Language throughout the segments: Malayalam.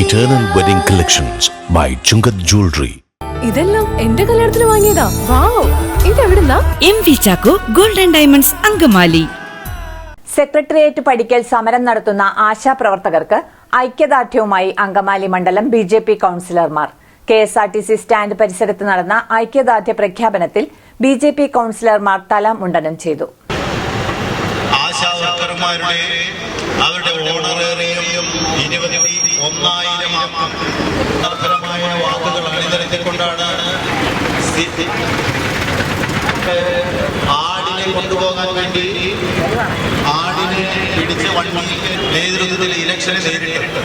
Eternal wedding collections by Chungath jewellery ഇതെല്ലാം എന്റെ കല്യാണത്തിന് വാങ്ങിയതാ. Wow. ഇതെവിടുന്നാ? M V Chacko golden diamonds Angamaly. Secretariat പഠിക്കൽ സമരം നടത്തുന്ന ആശാപ്രവർത്തകർക്ക് ഐക്യദാർഢ്യവുമായി അങ്കമാലി മണ്ഡലം B J P കൌൺസിലർമാർ. K S R T C stand പരിസരത്ത് നടന്ന ഐക്യദാർഢ്യ പ്രഖ്യാപനത്തിൽ ബി ജെ പി കൌൺസിലർമാർ തല മുണ്ടനം ചെയ്തു. ആശാവർക്കർമാരുടെ അവരുടെ ഓണറേറിയം ഇരുപത്തി ഒന്നായിരം അർത്ഥപരമായ വാക്കുകൾ അണിനിരത്തിക്കൊണ്ടാണ് ആടിനെ കൊണ്ടുപോകാൻ വേണ്ടി ആടിനെ പിടിച്ച് വണ്ടി നേതൃത്വത്തിൽ ഇലക്ഷനെ നേരിട്ട്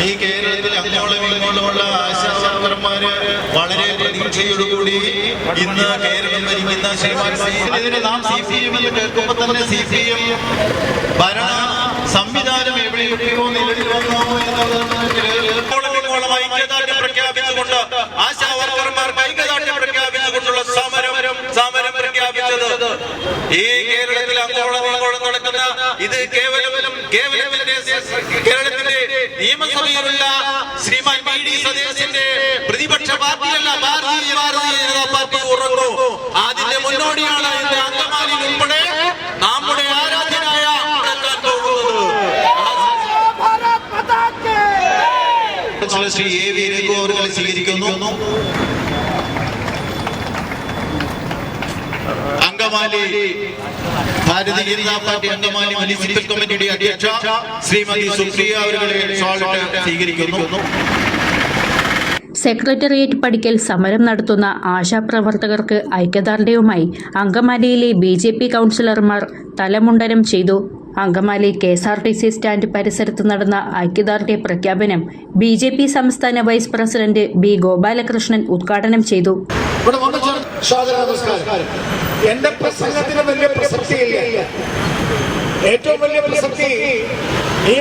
ഈ കേരളത്തിൽ അങ്ങോളം ഇങ്ങോളമുള്ള ആശാവർക്കർമാര് വളരെ പ്രതീക്ഷയോടുകൂടി ഇന്ന് കേരളം ഭരിക്കുന്ന ശ്രീമാൻ നാം സി പി എം എന്ന് കേൾക്കുമ്പോൾ തന്നെ സി പി എം ഭരണ സംവിധാനം എവിടെയൊക്കെയോ നിലവിൽ വന്നു എന്നുള്ളതാണ് ഐക്യദാർഢ്യം പ്രഖ്യാപിച്ചുകൊണ്ട് ആശാ വർക്കർമാർക്ക് ഐക്യദാർഢ്യം പ്രഖ്യാപിച്ചുകൊണ്ടുള്ള സമരം സമരം പ്രഖ്യാപിച്ചത്. ഈ കേരളത്തിൽ അങ്ങോളം നടക്കുന്ന ഇത് കേവലം കേവലത്തിന്റെ കേരളത്തിന്റെ നിയമസഭയിലുള്ള ശ്രീമാൻ പി ഡി സതീശന്റെ പ്രതിപക്ഷ പാർട്ടിയല്ല ഭാരതീയ ജനതാ പാർട്ടി ഉറങ്ങുന്നു അതിന്റെ മുന്നോടിയാണ് ഇന്ന് അങ്കമാലിയിൽ ഉൾപ്പെടെ നമ്മുടെ ആരാധ്യനായ നടക്കാൻ പോകുന്നത് ശ്രീ എ വി രഘുവർകൾ സ്വീകരിക്കുന്നു. അങ്കമാലി ഭാരതീയ ജനതാ പാർട്ടി അങ്കമാലി മുനിസിപ്പൽ കമ്മിറ്റിയുടെ അധ്യക്ഷ ശ്രീമതി സുപ്രിയ അവരുടെ ഷോൾട്ട് സ്വീകരിക്കുന്നു. സെക്രട്ടേറിയറ്റ് പടിക്കൽ സമരം നടത്തുന്ന ആശാപ്രവർത്തകർക്ക് ഐക്യദാർഢ്യവുമായി അങ്കമാലിയിലെ ബി ജെ പി കൗൺസിലർമാർ തലമുണ്ടനം ചെയ്തു. Angamaly K S R T C stand പരിസരത്ത് നടന്ന ഐക്യദാർഢ്യ പ്രഖ്യാപനം ബി ജെ പി സംസ്ഥാന വൈസ് പ്രസിഡന്റ് ബി ഗോപാലകൃഷ്ണൻ ഉദ്ഘാടനം ചെയ്തു. എന്റെ പ്രസംഗത്തിന് വലിയ പ്രസക്തിയില്ല. ഏറ്റവും വലിയ പ്രസക്തി ഈ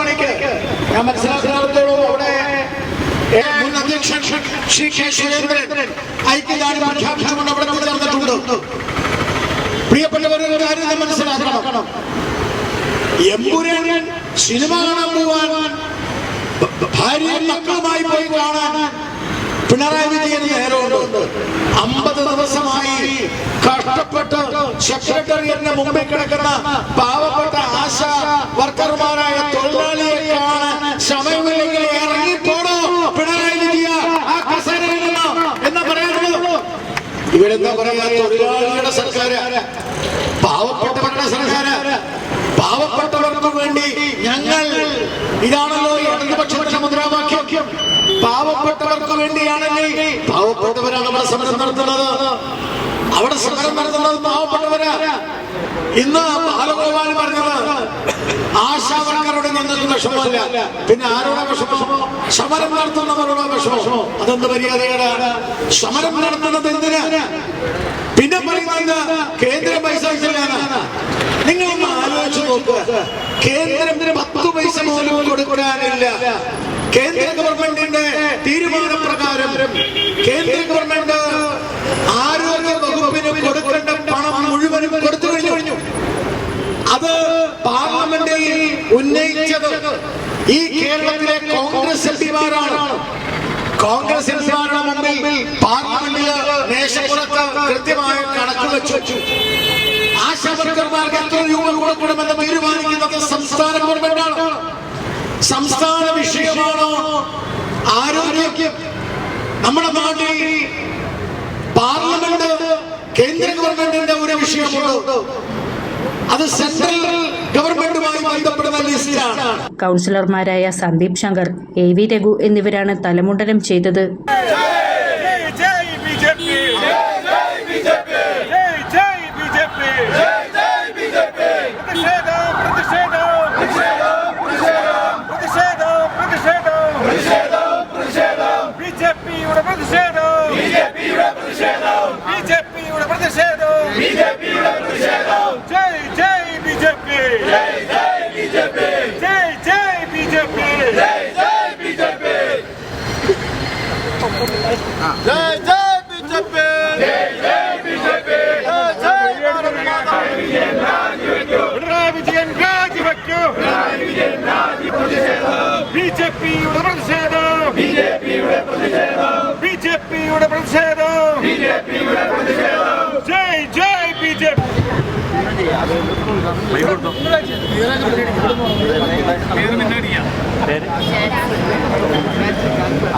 മണിക്ക് ഞാൻ അവിടെ മുൻ അധ്യക്ഷൻ ശ്രീ ഐക്യദാർഢ്യം പ്രഖ്യാപിച്ചുകൊണ്ട് അവിടെ പ്രിയപ്പെട്ടവരെ കാര്യം മനസ്സിലാക്കണം. എമ്പുരാൻ സിനിമ കാണാൻ പോവാൻ ഭാര്യയും മക്കളുമായി പോയി കാണാൻ പിണറായി വിജയൻ നേരമുണ്ട്. അമ്പത് ദിവസമായി കഷ്ടപ്പെട്ട് സെക്രട്ടറിയറ്റിന് മുമ്പിൽ കിടക്കുന്ന പാവപ്പെട്ട ആശ വർക്കർമാരായ വേണ്ടി ഞങ്ങൾ ഇതാണല്ലോ ഇടതുപക്ഷത്തിന്റെ മുദ്രാവാക്യം. പാവപ്പെട്ടവർക്ക് വേണ്ടിയാണെങ്കിൽ പാവപ്പെട്ടവരാണ് അവിടെ സമരം നടത്തുന്നത്. അവിടെ സമരം നടത്തുന്നത് പാവപ്പെട്ടവരാ. ഇന്ന് ബാലഗോപാൽ പറഞ്ഞത് ആശാവർക്കാരോട് ഞങ്ങൾക്ക് വിഷമമല്ല. പിന്നെ ആരോടെ വിഷമമോ സമരം നടത്തുന്നവരോട് വിഷമമോ അതെന്ത് മര്യാദയാണ് സമരം നടത്തുന്നത് എന്തിനാ? പിന്നെ പറയുന്നത് കേന്ദ്ര നോക്കുക. കേന്ദ്രത്തിന് പത്ത് പൈസ പോലും കൊടുക്കാനില്ല. കേന്ദ്ര ഗവൺമെന്റിന്റെ തീരുമാനപ്രകാരം കേന്ദ്ര ഗവൺമെന്റ് ആരോഗ്യ വകുപ്പിന് കൊടുക്കേണ്ട പണം മുഴുവനും കൊടുത്തു കഴിഞ്ഞു. അത് പാർലമെന്റിൽ ഉന്നയിച്ചത് ഈ കേരളത്തിലെ കോൺഗ്രസ് എംപിമാരാണ്. കോൺഗ്രസ് എംപിമാരുടെ മുമ്പിൽ പാർലമെന്റിൽ മേശപ്പുറത്ത് കൃത്യമായ കണക്ക് വെച്ചു. ആശാവർക്കർമാർക്ക് എത്ര രൂപ കൊടുക്കണമെന്ന് തീരുമാനിക്കുന്നത് സംസ്ഥാന ഗവൺമെന്റാണ്. സംസ്ഥാന വിഷയമാണ് ആരോഗ്യം? നമ്മുടെ നാട്ടിൽ പാർലമെന്റ് കേന്ദ്ര ഗവൺമെന്റിന്റെ ഒരു വിഷയമുണ്ട്. അത് സെൻട്രൽ ഗവൺമെന്റുമായി ബന്ധപ്പെടുന്ന ലിസ്റ്റാണ്. കൗൺസിലർമാരായ സന്ദീപ് ശങ്കർ എ വി രഘു എന്നിവരാണ് തലമുണ്ടനം ചെയ്തത്. ജയ് ജയ് ബിജെപി pide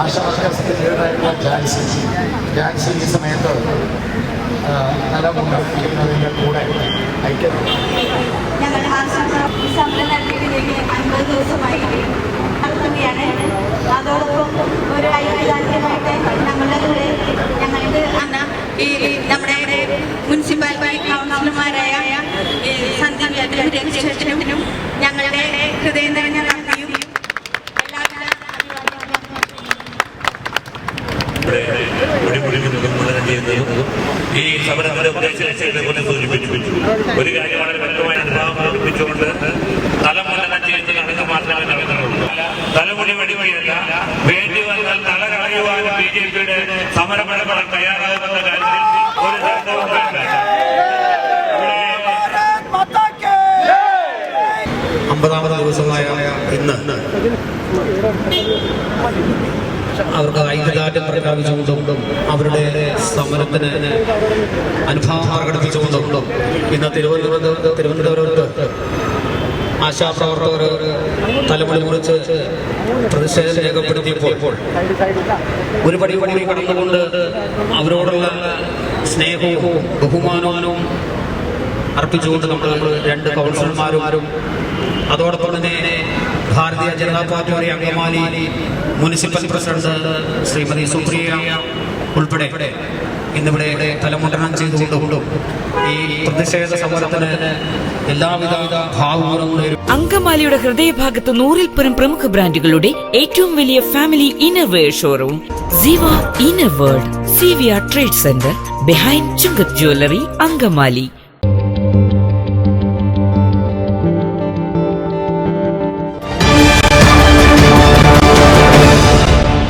ആശാവർക്കർമാരായിട്ടുള്ള ജാൻസി ജാൻസി ഈ സമയത്ത് നിലമുണ്ടാക്കുന്നതിന്റെ കൂടെ ഐക്യത ഞങ്ങൾ സമരം നടത്തിയതിലേക്ക് അൻപത് ദിവസമായി നടത്തുകയാണ് അതോടൊപ്പം ഒരു ഐക്യദാർഢ്യമായിട്ട് ഞങ്ങളുടെ കൂടെ ഞങ്ങൾക്ക് അന്ന് ഈ നമ്മുടെ മുനിസിപ്പാലിറ്റി കൗൺസിലർമാരായ സന്ധ്യ സന്ദീപ് ഒരു കാര്യം വളരെ വ്യക്തമായ അനുഭവം പ്രകടിപ്പിച്ചുകൊണ്ട് തലമുണ്ടനം ചെയ്യുന്ന കണക്ക് മാത്രമേ നടക്കുന്നുള്ളൂ തലമുടി വെടിവഴിയല്ല വേണ്ടി വന്നാൽ തല കളയുവാൻ ബി ജെ പിയുടെ സമരപരങ്ങൾ തയ്യാറാകുമെന്ന കാര്യത്തിൽ ഒരു തർക്കവും വേണ്ട. അമ്പതാമത് ദിവസമായ ഇന്ന് അവർക്ക് ഐക്യദാർഢ്യം പ്രഖ്യാപിച്ചുകൊണ്ടും അവരുടെ സമരത്തിന് അനുഭാവം പ്രകടിപ്പിച്ചുകൊണ്ടും ഇന്ന് തിരുവനന്തപുരത്ത് തിരുവനന്തപുരത്ത് ആശാപ്രവർത്തകർ തലമുടി കുറിച്ച് പ്രതിഷേധം രേഖപ്പെടുത്തിയപ്പോൾ ഒരു പടി പടി കടന്നുകൊണ്ട് അവരോടുള്ള സ്നേഹവും ബഹുമാനവും അർപ്പിച്ചുകൊണ്ട് നമ്മൾ രണ്ട് കൗൺസിലർമാരും അതോടൊപ്പം തന്നെ ഭാരതീയ ജനതാ പാർട്ടിയുടെ അങ്കമാലി മുനിസിപ്പൽ പ്രസിഡന്റ് ശ്രീമതി സുപ്രിയ ഉൾപ്പെടെ ഇന്നിവിടെ തലമുണ്ടനം ചെയ്തുകൊണ്ടും ഈ പ്രതിഷേധ സമരത്തിന് എല്ലാവിധ അങ്കമാലിയുടെ ഹൃദയഭാഗത്ത് നൂറിൽ പരം പ്രമുഖ ബ്രാൻഡുകളുടെ ഏറ്റവും വലിയ family innerwear showroom. Siva inner world C V R trade centre behind Chungath jewellery Angamaly.